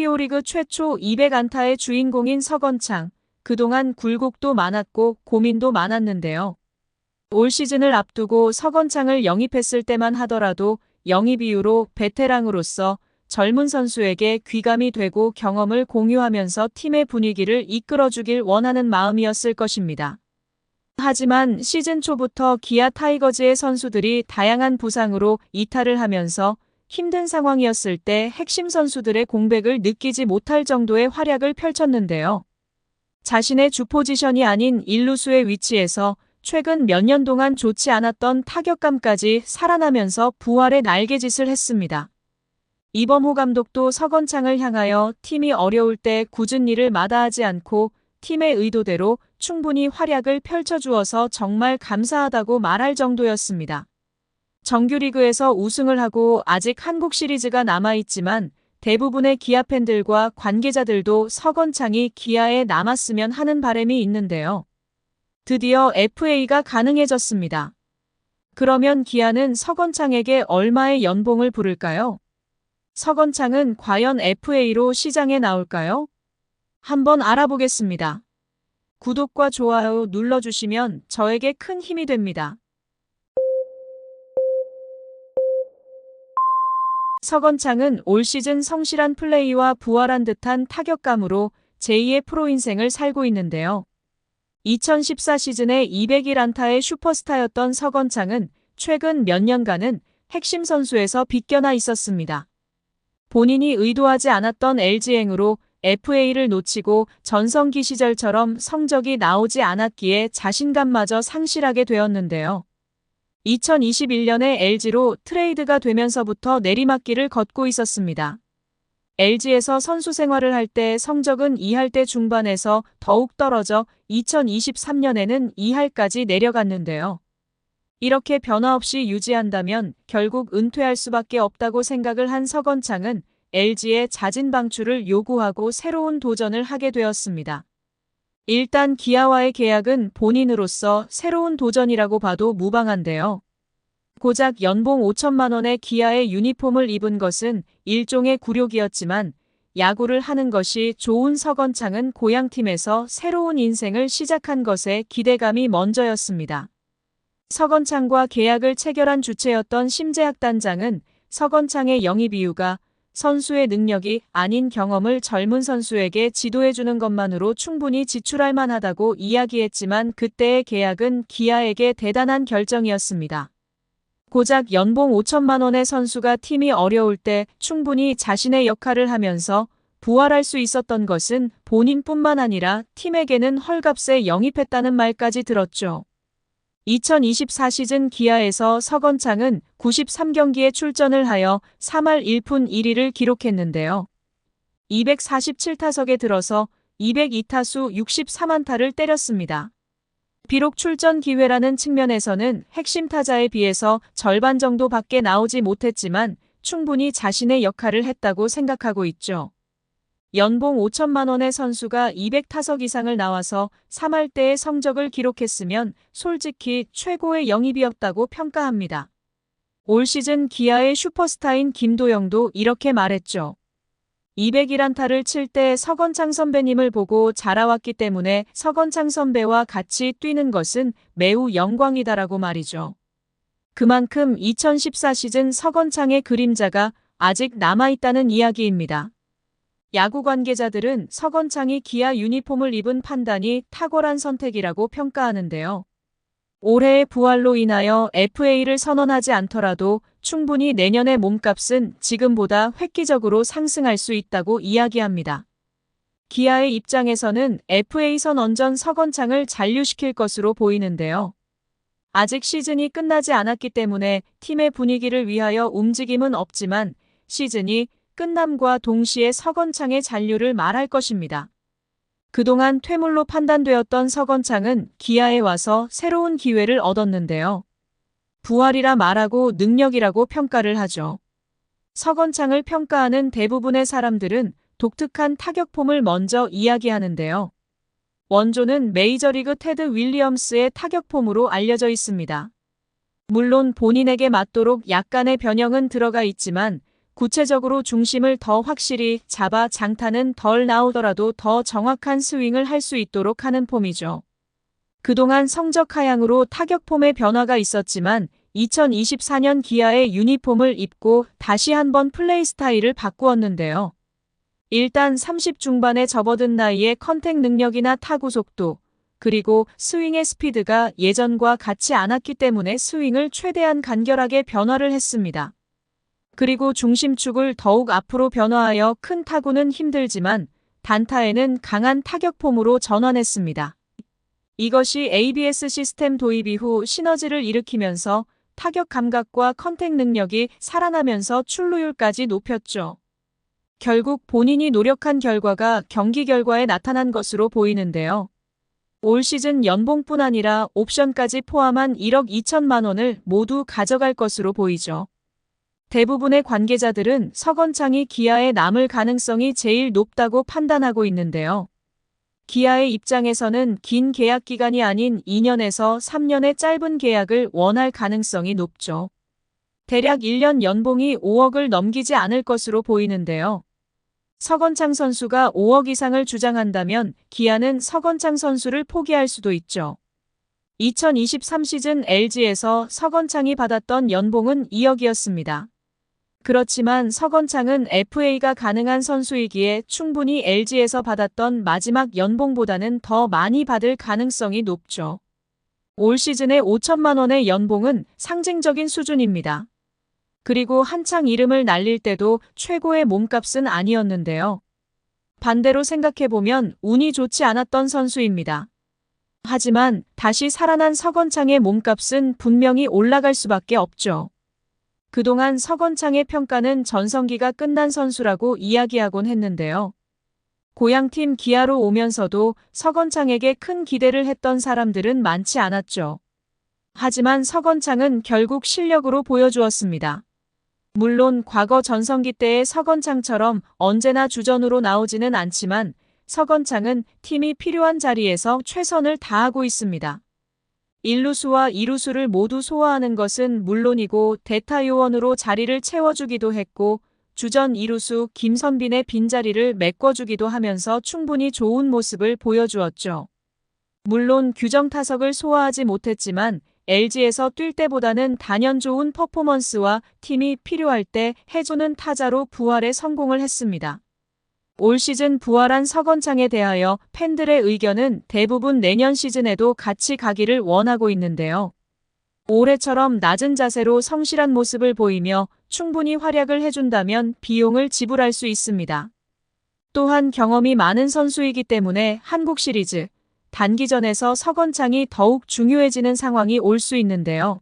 KBO 리그 최초 200안타의 주인공인 서건창. 그동안 굴곡도 많았고 고민도 많았는데요. 올 시즌을 앞두고 서건창을 영입했을 때만 하더라도 영입 이후로 베테랑으로서 젊은 선수에게 귀감이 되고 경험을 공유하면서 팀의 분위기를 이끌어주길 원하는 마음이었을 것입니다. 하지만 시즌 초부터 기아 타이거즈의 선수들이 다양한 부상으로 이탈을 하면서 힘든 상황이었을 때 핵심 선수들의 공백을 느끼지 못할 정도의 활약을 펼쳤는데요. 자신의 주 포지션이 아닌 일루수의 위치에서 최근 몇 년 동안 좋지 않았던 타격감까지 살아나면서 부활의 날개짓을 했습니다. 이범호 감독도 서건창을 향하여 팀이 어려울 때 굳은 일을 마다하지 않고 팀의 의도대로 충분히 활약을 펼쳐주어서 정말 감사하다고 말할 정도였습니다. 정규리그에서 우승을 하고 아직 한국 시리즈가 남아있지만 대부분의 기아 팬들과 관계자들도 서건창이 기아에 남았으면 하는 바람이 있는데요. 드디어 FA가 가능해졌습니다. 그러면 기아는 서건창에게 얼마의 연봉을 부를까요? 서건창은 과연 FA로 시장에 나올까요? 한번 알아보겠습니다. 구독과 좋아요 눌러주시면 저에게 큰 힘이 됩니다. 서건창은 올 시즌 성실한 플레이와 부활한 듯한 타격감으로 제2의 프로 인생을 살고 있는데요. 2014 시즌에 201안타의 슈퍼스타였던 서건창은 최근 몇 년간은 핵심 선수에서 빗겨나 있었습니다. 본인이 의도하지 않았던 LG행으로 FA를 놓치고 전성기 시절처럼 성적이 나오지 않았기에 자신감마저 상실하게 되었는데요. 2021년에 LG로 트레이드가 되면서부터 내리막길을 걷고 있었습니다. LG에서 선수 생활을 할 때 성적은 2할대 중반에서 더욱 떨어져 2023년에는 2할까지 내려갔는데요. 이렇게 변화 없이 유지한다면 결국 은퇴할 수밖에 없다고 생각을 한 서건창은 LG의 자진 방출을 요구하고 새로운 도전을 하게 되었습니다. 일단 기아와의 계약은 본인으로서 새로운 도전이라고 봐도 무방한데요. 고작 연봉 5천만 원의 기아의 유니폼을 입은 것은 일종의 굴욕이었지만 야구를 하는 것이 좋은 서건창은 고향팀에서 새로운 인생을 시작한 것에 기대감이 먼저였습니다. 서건창과 계약을 체결한 주체였던 심재학 단장은 서건창의 영입 이유가 선수의 능력이 아닌 경험을 젊은 선수에게 지도해주는 것만으로 충분히 지출할 만하다고 이야기했지만 그때의 계약은 기아에게 대단한 결정이었습니다. 고작 연봉 5천만 원의 선수가 팀이 어려울 때 충분히 자신의 역할을 하면서 부활할 수 있었던 것은 본인뿐만 아니라 팀에게는 헐값에 영입했다는 말까지 들었죠. 2024 시즌 기아에서 서건창은 93경기에 출전을 하여 3할 1푼 1리를 기록했는데요. 247타석에 들어서 202타수 63안타를 때렸습니다. 비록 출전 기회라는 측면에서는 핵심 타자에 비해서 절반 정도밖에 나오지 못했지만 충분히 자신의 역할을 했다고 생각하고 있죠. 연봉 5천만 원의 선수가 200타석 이상을 나와서 3할 때의 성적을 기록했으면 솔직히 최고의 영입이었다고 평가합니다. 올 시즌 기아의 슈퍼스타인 김도영도 이렇게 말했죠. 201안타를 칠 때 서건창 선배님을 보고 자라왔기 때문에 서건창 선배와 같이 뛰는 것은 매우 영광이다라고 말이죠. 그만큼 2014 시즌 서건창의 그림자가 아직 남아있다는 이야기입니다. 야구 관계자들은 서건창이 기아 유니폼을 입은 판단이 탁월한 선택이라고 평가하는데요. 올해의 부활로 인하여 FA를 선언하지 않더라도 충분히 내년의 몸값은 지금보다 획기적으로 상승할 수 있다고 이야기합니다. 기아의 입장에서는 FA 선 언전 서건창을 잔류시킬 것으로 보이는데요. 아직 시즌이 끝나지 않았기 때문에 팀의 분위기를 위하여 움직임은 없지만 시즌이 끝남과 동시에 서건창의 잔류를 말할 것입니다. 그동안 퇴물로 판단되었던 서건창은 기아에 와서 새로운 기회를 얻었는데요. 부활이라 말하고 능력이라고 평가를 하죠. 서건창을 평가하는 대부분의 사람들은 독특한 타격폼을 먼저 이야기하는데요. 원조는 메이저리그 테드 윌리엄스의 타격폼으로 알려져 있습니다. 물론 본인에게 맞도록 약간의 변형은 들어가 있지만 구체적으로 중심을 더 확실히 잡아 장타는 덜 나오더라도 더 정확한 스윙을 할 수 있도록 하는 폼이죠. 그동안 성적 하향으로 타격 폼의 변화가 있었지만 2024년 기아의 유니폼을 입고 다시 한번 플레이 스타일을 바꾸었는데요. 일단 30 중반에 접어든 나이에 컨택 능력이나 타구 속도, 그리고 스윙의 스피드가 예전과 같지 않았기 때문에 스윙을 최대한 간결하게 변화를 했습니다. 그리고 중심축을 더욱 앞으로 변화하여 큰 타구는 힘들지만 단타에는 강한 타격폼으로 전환했습니다. 이것이 ABS 시스템 도입 이후 시너지를 일으키면서 타격 감각과 컨택 능력이 살아나면서 출루율까지 높였죠. 결국 본인이 노력한 결과가 경기 결과에 나타난 것으로 보이는데요. 올 시즌 연봉뿐 아니라 옵션까지 포함한 1억 2천만 원을 모두 가져갈 것으로 보이죠. 대부분의 관계자들은 서건창이 기아에 남을 가능성이 제일 높다고 판단하고 있는데요. 기아의 입장에서는 긴 계약 기간이 아닌 2년에서 3년의 짧은 계약을 원할 가능성이 높죠. 대략 1년 연봉이 5억을 넘기지 않을 것으로 보이는데요. 서건창 선수가 5억 이상을 주장한다면 기아는 서건창 선수를 포기할 수도 있죠. 2023 시즌 LG에서 서건창이 받았던 연봉은 2억이었습니다. 그렇지만 서건창은 FA가 가능한 선수이기에 충분히 LG에서 받았던 마지막 연봉보다는 더 많이 받을 가능성이 높죠. 올 시즌의 5천만 원의 연봉은 상징적인 수준입니다. 그리고 한창 이름을 날릴 때도 최고의 몸값은 아니었는데요. 반대로 생각해보면 운이 좋지 않았던 선수입니다. 하지만 다시 살아난 서건창의 몸값은 분명히 올라갈 수밖에 없죠. 그동안 서건창의 평가는 전성기가 끝난 선수라고 이야기하곤 했는데요. 고향팀 기아로 오면서도 서건창에게 큰 기대를 했던 사람들은 많지 않았죠. 하지만 서건창은 결국 실력으로 보여주었습니다. 물론 과거 전성기 때의 서건창처럼 언제나 주전으로 나오지는 않지만 서건창은 팀이 필요한 자리에서 최선을 다하고 있습니다. 1루수와 2루수를 모두 소화하는 것은 물론이고 대타 요원으로 자리를 채워주기도 했고 주전 2루수 김선빈의 빈자리를 메꿔주기도 하면서 충분히 좋은 모습을 보여주었죠. 물론 규정 타석을 소화하지 못했지만 LG에서 뛸 때보다는 단연 좋은 퍼포먼스와 팀이 필요할 때 해주는 타자로 부활에 성공을 했습니다. 올 시즌 부활한 서건창에 대하여 팬들의 의견은 대부분 내년 시즌에도 같이 가기를 원하고 있는데요. 올해처럼 낮은 자세로 성실한 모습을 보이며 충분히 활약을 해준다면 비용을 지불할 수 있습니다. 또한 경험이 많은 선수이기 때문에 한국 시리즈, 단기전에서 서건창이 더욱 중요해지는 상황이 올 수 있는데요.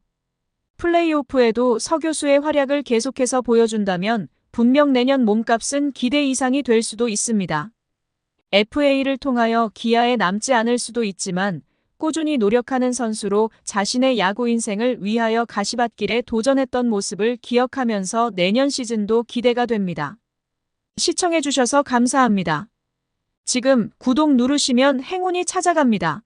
플레이오프에도 서 교수의 활약을 계속해서 보여준다면 분명 내년 몸값은 기대 이상이 될 수도 있습니다. FA를 통하여 기아에 남지 않을 수도 있지만 꾸준히 노력하는 선수로 자신의 야구 인생을 위하여 가시밭길에 도전했던 모습을 기억하면서 내년 시즌도 기대가 됩니다. 시청해주셔서 감사합니다. 지금 구독 누르시면 행운이 찾아갑니다.